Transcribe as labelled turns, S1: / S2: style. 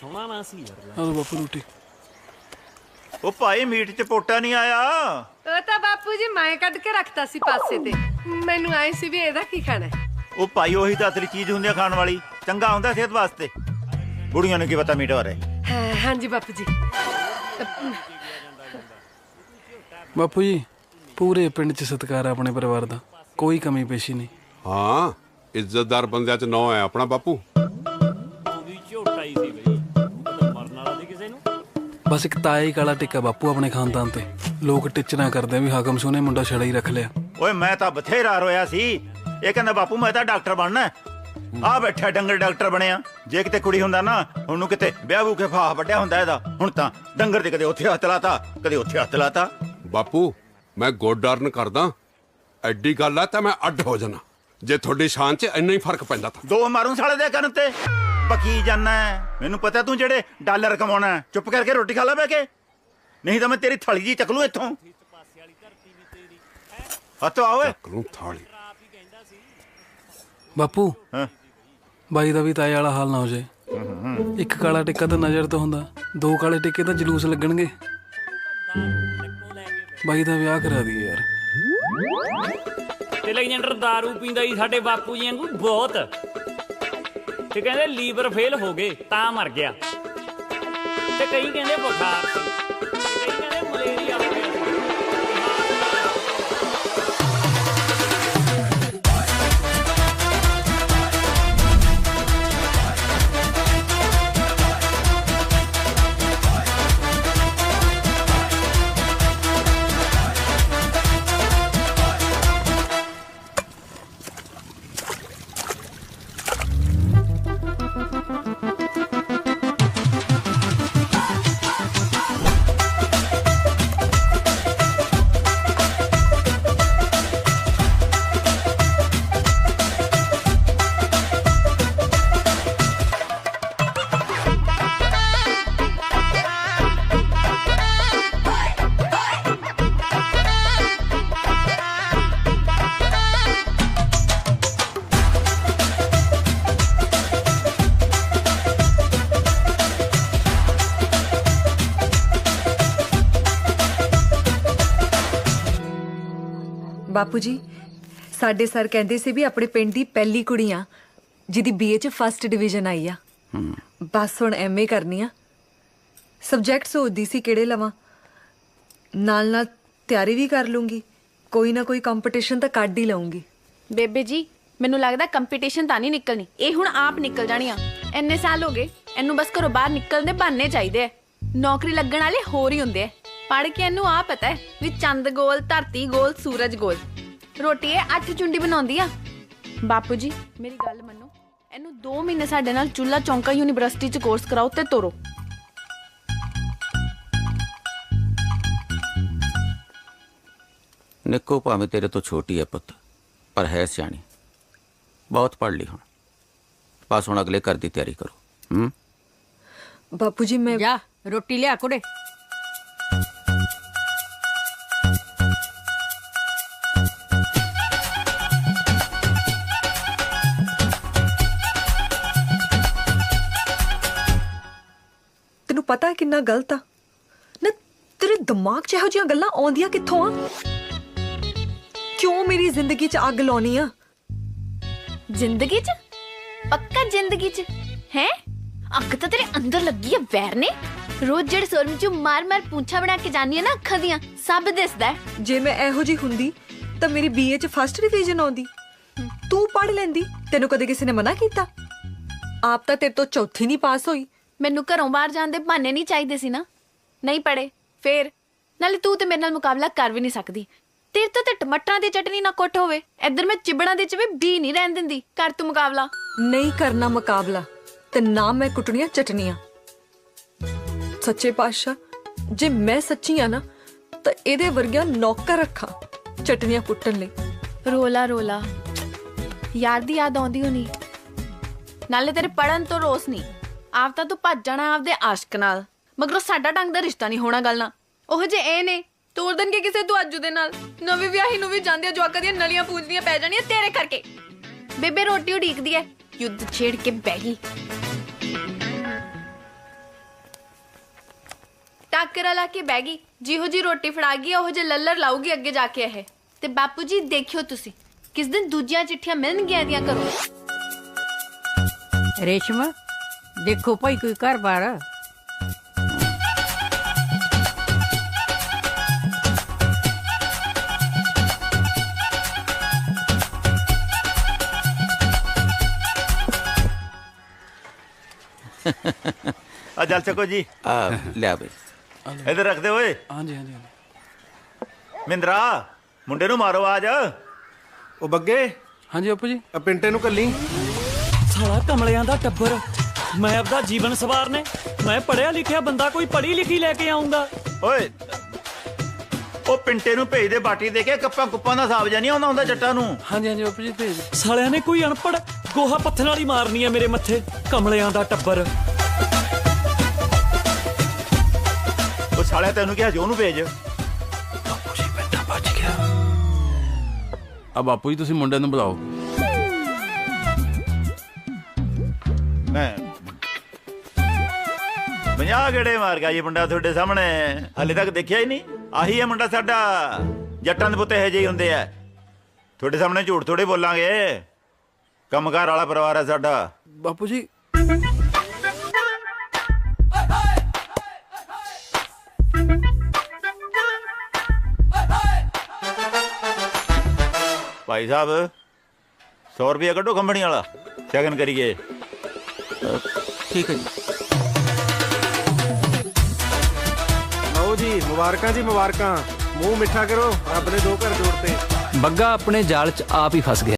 S1: ਸੋਹਣਾ ਨਾ ਸੀ ਯਾਰ
S2: ਲਓ ਬਾਪੂ ਰੋਟੀ।
S3: ਉਹ ਭਾਈ ਮੀਟ ਚ ਪੋਟਾ ਨਹੀਂ ਆਇਆ?
S4: ਉਹ ਤਾਂ ਬਾਪੂ ਜੀ ਮੈਂ ਕੱਢ ਕੇ ਰੱਖਤਾ ਸੀ ਪਾਸੇ ਤੇ। ਮੈਨੂੰ ਆਏ ਸੀ ਵੀ ਇਹਦਾ ਕੀ ਖਾਣਾ ਹੈ।
S3: ਉਹ ਭਾਈ ਉਹੀ ਤਾਂ ਅਸਲੀ ਚੀਜ਼ ਹੁੰਦੀ ਆ ਖਾਣ ਵਾਲੀ। ਚੰਗਾ ਹੁੰਦਾ ਸਿਹਤ ਵਾਸਤੇ। ਬੁੜੀਆਂ ਨੂੰ ਕੀ ਪਤਾ ਮੀਟ ਬਾਰੇ?
S4: ਹਾਂ ਹਾਂਜੀ ਬਾਪੂ ਜੀ।
S2: ਬਾਪੂ ਜੀ ਪੂਰੇ ਪਿੰਡ 'ਚ ਸਤਿਕਾਰ ਆ ਆਪਣੇ ਪਰਿਵਾਰ ਦਾ। ਕੋਈ ਕਮੀ ਪੇਸ਼ੀ ਨਹੀਂ।
S5: ਹਾਂ ਇੱਜ਼ਤਦਾਰ ਬੰਦਿਆਂ ਚ ਨੌ ਹੈ ਆਪਣਾ ਬਾਪੂ।
S2: ਬਸ ਇੱਕ ਤਾਇਆ ਹੀ ਕਾਲਾ ਟਿੱਕਾ ਬਾਪੂ ਆਪਣੇ ਖਾਨਦਾਨ ਤੇ। ਲੋਕ ਟਿਚਣਾ ਕਰਦੇ ਆ ਵੀ ਹਾਕਮ ਸੋਨੇ ਮੁੰਡਾ ਛੜਾ ਹੀ ਰੱਖ ਲਿਆ।
S3: ਓਏ ਮੈਂ ਤਾਂ ਬਥੇਰਾ ਰੋਇਆ ਸੀ। ਇਹ ਕਹਿੰਦਾ ਬਾਪੂ ਮੈਂ ਤਾਂ ਡਾਕਟਰ ਬਣਨਾ ਆ ਬੈਠਾ ਡੰਗਰ ਡਾਕਟਰ ਬਣਿਆ। ਜੇ ਕਿਤੇ ਕੁੜੀ ਹੁੰਦਾ ਨਾ ਉਹਨੂੰ ਕਿਤੇ ਵਿਆਹ ਵੂ ਕੇ ਫਾਹ ਵੱਡਿਆ ਹੁੰਦਾ ਇਹਦਾ। ਹੁਣ ਤਾਂ ਡੰਗਰ ਦੇ ਕਦੇ ਉੱਥੇ ਹੱਥ ਲਾਤਾ ਕਦੇ ਉੱਥੇ ਹੱਥ ਲਾਤਾ।
S5: ਬਾਪੂ ਮੈਂ ਗੁੱਡ ਡਰਨ ਕਰਦਾ। ਐਡੀ ਗੱਲ ਆ ਤਾਂ ਮੈਂ ਅੱਡ ਹੋ ਜਾਣਾ। ਜੇ ਤੁਹਾਡੀ ਸ਼ਾਨ 'ਚ ਇੰਨਾ ਹੀ ਫ਼ਰਕ ਪੈਂਦਾ ਤਾਂ।
S3: ਦੋ ਮਾਰੂ ਸਾਲੇ ਦੇ ਕਰਨ ਤੇ। ਬਕੀ ਜਾਨਾ ਮੈਨੂੰ ਪਤਾ ਤੂੰ ਜਿਹੜੇ ਡਾਲਰ ਕਮਾਉਣਾ ਹੈ। ਚੁੱਪ ਕਰਕੇ ਰੋਟੀ ਖਾ ਲੈ ਬੈ ਕੇ। ਨਹੀਂ ਤਾਂ ਮੈਂ ਤੇਰੀ ਥਲੀ ਜੀ ਚੱਕ ਲੂ ਇੱਥੋਂ। ਹੱਥੋਂ ਆਓਏ
S5: ਕਰੂੰ ਥਾਲੀ।
S2: ਬਾਪੂ
S3: ਹਾਂ।
S2: ਬਾਈ ਦਾ ਵੀ ਤਾਏ ਵਾਲਾ ਹਾਲ ਨਾ ਹੋ ਜਾਏ। ਇੱਕ ਕਾਲਾ ਟਿੱਕਾ ਤਾਂ ਨਜ਼ਰ ਤੋਂ ਹੁੰਦਾ। ਦੋ ਕਾਲੇ ਟਿੱਕੇ ਤਾਂ ਜਲੂਸ ਲੱਗਣਗੇ। ਬਾਈ ਦਾ ਵਿਆਹ ਕਰਾ ਦਈਏ ਯਾਰ।
S1: ਤੇ ਲੈਜੈਂਡਰ दारू ਪੀਂਦਾ ਹੀ ਸਾਡੇ ਬਾਪੂ ਜੀ ਵਾਂਗੂ ਬਹੁਤ। ਤੇ ਕਹਿੰਦੇ ਲੀਵਰ ਫੇਲ ਹੋ ਗਏ, ਤਾਂ ਮਰ ਗਿਆ। ਤੇ ਕਈ ਕਹਿੰਦੇ ਬੁਖਾਰ ਸੀ ਤੇ ਕਈ ਕਹਿੰਦੇ ਮਲੇਰੀਆ ਹੋ ਗਿਆ।
S6: ਬਾਪੂ ਜੀ ਸਾਡੇ ਸਰ ਕਹਿੰਦੇ ਸੀ ਵੀ ਆਪਣੇ ਪਿੰਡ ਦੀ ਪਹਿਲੀ ਕੁੜੀ ਆ ਜਿਹਦੀ ਬੀਏ ਚ ਫਸਟ ਡਿਵੀਜ਼ਨ ਆਈ ਆ। ਬਸ ਹੁਣ ਐਮਏ ਕਰਨੀ ਆ। ਸਬਜੈਕਟ ਸੋਚਦੀ ਸੀ ਕਿਹੜੇ ਲਵਾਂ। ਨਾਲ ਨਾਲ ਤਿਆਰੀ ਵੀ ਕਰ ਲੂੰਗੀ। ਕੋਈ ਨਾ ਕੋਈ ਕੰਪੀਟੀਸ਼ਨ ਤਾਂ ਕੱਢ ਹੀ ਲਵਾਂਗੀ
S7: ਬੇਬੇ ਜੀ ਮੈਨੂੰ ਲੱਗਦਾ ਕੰਪੀਟੀਸ਼ਨ ਤਾਂ ਨਹੀਂ ਨਿਕਲਣੀ। ਇਹ ਹੁਣ ਆਪ ਨਿਕਲ ਜਾਣੀ ਆ। ਇੰਨੇ ਸਾਲ ਹੋ ਗਏ ਇਹਨੂੰ ਬਸ ਘਰੋਂ ਬਾਹਰ ਨਿਕਲਣ ਦੇ ਬਹਾਨੇ ਚਾਹੀਦੇ ਐ ਨੌਕਰੀ ਲੱਗਣ ਵਾਲੇ ਹੋਰ ਹੀ ਹੁੰਦੇ ਐ ਪੜ ਕੇ ਇਹਨੂੰ ਆ ਪਤਾ ਹੈ ਵੀ ਚੰਦ ਗੋਲ ਧਰਤੀ ਗੋਲ ਸੂਰਜ ਗੋਲ। ਰੋਟੀ ਇਹ ਅੱਠ ਚੁੰਡੀ ਬਣਾਉਂਦੀ ਆ। ਬਾਪੂ ਜੀ ਮੇਰੀ ਗੱਲ ਮੰਨੋ ਇਹਨੂੰ 2 ਮਹੀਨੇ ਸਾਡੇ ਨਾਲ ਚੁੱਲਾ ਚੌਂਕਾ ਯੂਨੀਵਰਸਿਟੀ ਚ ਕੋਰਸ ਕਰਾਓ ਤੇ ਤੋਰੋ।
S8: ਨਿੱਕੋ ਭਾਵੇਂ ਤੇਰੇ ਤੋਂ ਛੋਟੀ ਹੈ ਪੁੱਤ ਪਰ ਹੈ ਸਿਆਣੀ। ਬਹੁਤ ਪੜ੍ਹ ਲਈ ਹੁਣ। ਬਸ ਹੁਣ ਅਗਲੇ ਘਰ ਦੀ ਤਿਆਰੀ ਕਰੋ ਹੂੰ?
S6: ਬਾਪੂ ਜੀ ਮੈਂ
S9: ਜਾ ਰੋਟੀ ਲਿਆ ਕੁੜੇ।
S6: ਪਤਾ ਹੈ ਕਿੰਨਾ ਗਲਤ ਆ? ਨਾ ਤੇਰੇ ਦਿਮਾਗ 'ਚ ਇਹੋ ਜਿਹੀਆਂ ਗੱਲਾਂ ਆਉਂਦੀਆਂ ਕਿੱਥੋਂ ਆ? ਕਿਉਂ ਮੇਰੀ ਜ਼ਿੰਦਗੀ 'ਚ ਅੱਗ ਲਾਉਣੀ ਆ?
S7: ਜ਼ਿੰਦਗੀ 'ਚ? ਪੱਕਾ ਜ਼ਿੰਦਗੀ 'ਚ? ਹੈ? ਅੱਗ ਤਾਂ ਤੇਰੇ ਅੰਦਰ ਲੱਗੀ ਆ ਵੈਰ ਨੇ। ਰੋਜ਼ ਜਿਹੜੇ ਸੋਰਮ 'ਚ ਮਾਰ-ਮਾਰ ਪੂੰਛਾ ਬਣਾ ਕੇ ਜਾਨੀ ਆ ਨਾ ਅੱਖਾਂ ਦੀਆਂ ਸਭ ਦਿਸਦਾ ਹੈ।
S6: ਜੇ ਮੈਂ ਇਹੋ ਜੀ ਹੁੰਦੀ ਤਾਂ ਮੇਰੀ ਬੀਏ 'ਚ ਫਸਟ ਡਿਵੀਜ਼ਨ ਆਉਂਦੀ। ਤੂੰ ਪੜ ਲੈਂਦੀ ਤੈਨੂੰ ਕਦੇ ਕਿਸੇ ਨੇ ਮਨਾ ਕੀਤਾ? ਆਪ ਤਾਂ ਤੇਰੇ ਤੋਂ ਚੌਥੀ ਨਹੀਂ ਪਾਸ ਹੋਈ।
S7: ਮੈਨੂੰ ਘਰੋਂ ਬਾਹਰ ਜਾਣ ਦੇ ਬਹਾਨੇ ਨਹੀਂ ਚਾਹੀਦੇ ਸੀ ਨਾ। ਨਹੀਂ ਪੜੇ ਫੇਰ। ਨਾਲੇ ਤੂੰ ਤੇ ਮੇਰੇ ਨਾਲ ਮੁਕਾਬਲਾ ਕਰ ਵੀ ਨਹੀਂ ਸਕਦੀ। ਤੇਰੇ ਤੋਂ ਤੇ ਟਮਾਟਰਾਂ ਦੀ ਚਟਨੀ ਨਾ ਕੁੱਟ ਹੋਵੇ। ਇੱਧਰ ਮੈਂ ਚਿਬੜਾਂ ਦੇ ਚ ਵੀ ਬੀ ਨਹੀਂ ਰਹਿਣ ਦਿੰਦੀ। ਕਰ ਤੂੰ ਮੁਕਾਬਲਾ।
S6: ਨਹੀਂ ਕਰਨਾ ਮੁਕਾਬਲਾ ਤੇ ਨਾ ਮੈਂ ਕੁੱਟਣੀਆਂ ਚਟਨੀਆਂ ਸੱਚੇ ਪਾਤਸ਼ਾਹ ਜੇ ਮੈਂ ਸੱਚੀ ਆ ਨਾ ਤਾਂ ਇਹਦੇ ਵਰਗਿਆ ਨੌਕਰ ਰੱਖਾਂ ਚਟਨੀਆਂ ਕੁੱਟਣ ਲਈ।
S7: ਰੋਲਾ ਰੋਲਾ। ਯਾਰ ਦੀ ਯਾਦ ਆਉਂਦੀ ਹੋਣੀ। ਨਾਲੇ ਤੇਰੇ ਪੜਨ ਤੋਂ ਰੋਸ ਨਹੀਂ। ਆਪ ਤਾਂ ਤੂੰ ਭੱਜ ਜਾਣਾ ਆਪਦੇ ਆਸ਼ਕ ਨਾਲ। ਮਗਰੋਂ ਸਾਡਾ ਢੰਗ ਦਾ ਰਿਸ਼ਤਾ ਨਹੀਂ ਹੋਣਾ ਗੱਲ ਨਾ ਉਹ ਜੇ ਇਹ ਨੇ, ਤੋੜ ਦੇਣਗੇ ਕਿਸੇ ਤੂੰ ਅੱਜੂ ਦੇ ਨਾਲ। ਨਵੀਂ ਵਿਆਹੀ ਨੂੰ ਵੀ ਜਾਂਦੇ ਜਵਾਕਾਂ ਦੀਆਂ ਨਲੀਆਂ ਪੂਜਦੀਆਂ ਪੈ ਜਾਣੀਆਂ ਤੇਰੇ ਕਰਕੇ। ਬੇਬੇ, ਰੋਟੀ ਉਡੀਕਦੀ ਐ। ਯੁੱਧ ਛੇੜ ਕੇ ਬਹਿ ਟਾਕਰਾ ਲਾ ਕੇ ਬਹਿ ਗਈ। ਜਿਹੋ ਜੀ ਰੋਟੀ ਫੜਾ ਗਈ, ਉਹੋ ਜੇ ਲੱਲਰ ਲਾਊਗੀ ਅੱਗੇ ਜਾ ਕੇ ਇਹ। ਤੇ ਬਾਪੂ ਜੀ ਦੇਖਿਓ ਤੁਸੀਂ, ਕਿਸ ਦਿਨ ਦੂਜੀਆਂ ਚਿੱਠੀਆਂ ਮਿਲਣਗੀਆਂ ਇਹਦੀਆਂ ਕਰੋ
S9: ਰੇਸ਼ਮ ਦੇਖੋ ਭਾਈ ਕੋਈ ਘਰ ਬਾਰ
S3: ਆ ਜਲ ਚੱਕੋ ਜੀ।
S8: ਆ ਲਿਆ ਬਈ।
S3: ਇੱਧਰ ਰੱਖ ਦੇ ਓਏ।
S2: ਹਾਂਜੀ ਹਾਂਜੀ ਹਾਂਜੀ।
S3: ਮਿੰਦਰਾ ਮੁੰਡੇ ਨੂੰ ਮਾਰੋ ਆਜ
S10: ਉਹ ਬੱਗੇ
S2: ਹਾਂਜੀ ਬਾਪੂ ਜੀ।
S10: ਆ ਪਿੰਟੇ ਨੂੰ ਕੱਲੀ।
S1: ਸਾਲਾ ਕਮਲਿਆਂ ਦਾ ਟੱਬਰ। ਮੈਂ ਆਪਦਾ ਜੀਵਨ ਸਵਾਰਨੇ। ਮੈਂ ਪੜਿਆ ਲਿਖਿਆ ਬੰਦਾ ਕੋਈ ਪੜ੍ਹੀ ਲਿਖੀ ਲੈ ਕੇ ਆਉਂਗਾ
S3: ਓਏ ਉਹ ਪਿੰਟੇ ਨੂੰ ਭੇਜ ਦੇ ਬਾਟੀ ਦੇ ਕੇ ਕੱਪਾਂ ਕੁੱਪਾਂ ਦਾ ਹਿਸਾਬ ਜਾਨੀ ਆਉਂਦਾ ਹੁੰਦਾ ਜੱਟਾਂ ਨੂੰ।
S2: ਹਾਂਜੀ ਹਾਂਜੀ ਬਾਪੂ ਜੀ ਭੇਜ।
S1: ਸਾਲਿਆਂ ਨੇ ਕੋਈ ਅਨਪੜ ਗੋਹਾ ਪੱਥਰ ਵਾਲੀ ਮਾਰਨੀ ਹੈ ਮੇਰੇ ਮੱਥੇ ਕਮਲਿਆਂ ਦਾ ਟੱਬਰ।
S3: ਉਹ ਸਾਲਿਆ ਤੈਨੂੰ ਕਿਹਾ ਜੋ ਉਹਨੂੰ ਭੇਜ।
S11: ਆ ਬਾਪੂ ਜੀ ਤੁਸੀਂ ਮੁੰਡੇ ਨੂੰ ਬੁਲਾਓ।
S3: ਮੈਂ ਪੰਜਾਹ ਗੇੜੇ ਮਾਰ ਗਿਆ ਜੀ ਮੁੰਡਾ ਤੁਹਾਡੇ ਸਾਹਮਣੇ। ਹਾਲੇ ਤੱਕ ਦੇਖਿਆ ਹੀ ਨਹੀਂ। ਆਹੀ ਹੈ ਮੁੰਡਾ ਸਾਡਾ। ਜੱਟਾਂ ਦੇ ਪੁੱਤ ਇਹੋ ਜਿਹੇ ਹੀ ਹੁੰਦੇ ਆ। ਤੁਹਾਡੇ ਸਾਹਮਣੇ ਝੂਠ ਥੋੜੇ ਬੋਲਾਂਗੇ। ਕੰਮਕਾਰ ਵਾਲਾ ਪਰਿਵਾਰ ਹੈ ਸਾਡਾ।
S2: ਬਾਪੂ ਜੀ।
S3: ਭਾਈ ਸਾਹਿਬ 100 ਰੁਪਏ ਕੱਢੋ ਕੰਪਨੀ ਵਾਲਾ। ਸ਼ਗਨ ਕਰੀਏ।
S8: ਠੀਕ ਹੈ ਜੀ।
S10: ਜੀ, ਮੁਬਾਰਕਾਂ ਜੀ, ਮੁਬਾਰਕਾਂ। ਮੂੰਹ ਮਿੱਠਾ ਕਰੋ, ਰੱਬ ਨੇ ਦੋ ਘਰ ਜੋੜਤੇ।
S2: ਬੱਗਾ ਆਪਣੇ ਜਾਲ 'ਚ ਆਪ ਹੀ ਫਸ ਗਿਆ।